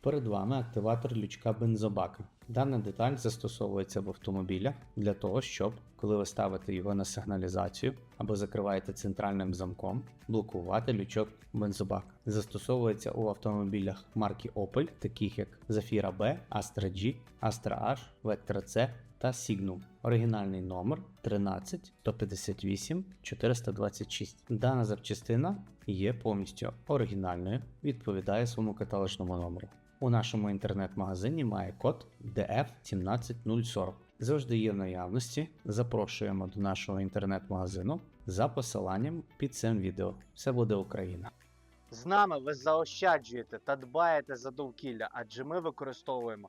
Перед вами активатор лючка бензобака. Дана деталь застосовується в автомобілях для того, щоб, коли ви ставите його на сигналізацію або закриваєте центральним замком, блокувати лючок бензобака. Застосовується у автомобілях марки Opel, таких як Zafira B, Astra G, Astra H, Vectra C та Signum. Оригінальний номер 13 158 426. Дана запчастина є повністю оригінальною, відповідає своєму каталожному номеру. У нашому інтернет-магазині має код DF17040. Завжди є в наявності. Запрошуємо до нашого інтернет-магазину за посиланням під цим відео. Все буде Україна. З нами ви заощаджуєте та дбаєте за довкілля, адже ми використовуємо